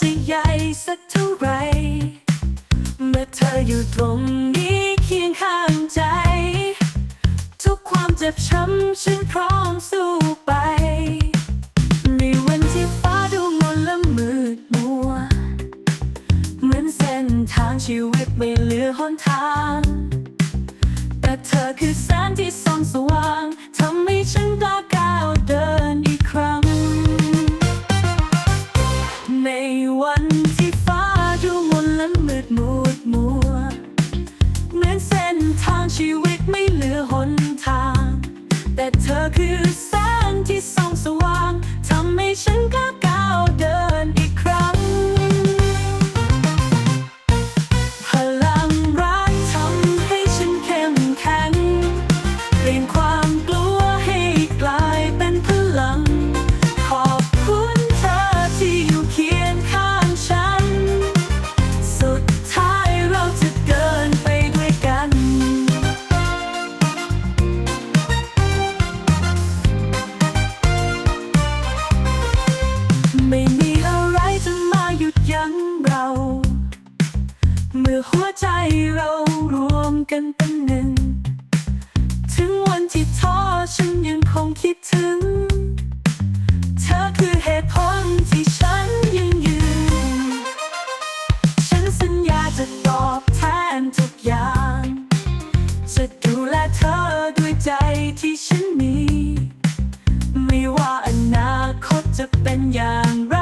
จะใหญ่สักเท่าไร เมื่อเธออยู่ตรงนี้เคียงข้างใจ ทุกความเจ็บช้ำฉันพร้อมสู้ไป ในวันที่ฟ้าดูมนและมืดมัว เหมือนเส้นทางชีวิตไม่เหลือหนทาง แต่เธอคือแสงที่ส่องสว่าง มื่อหัวใจเรารวมกันเป็นหนึ่ง ถึงวันที่ท้อฉันยังคงคิดถึง เธอคือเหตุผลที่ฉันยังยืน ฉันสัญญาจะตอบแทนทุกอย่าง จะดูแลเธอด้วยใจที่ฉันมี ไม่ว่าอนาคตจะเป็นอย่างไร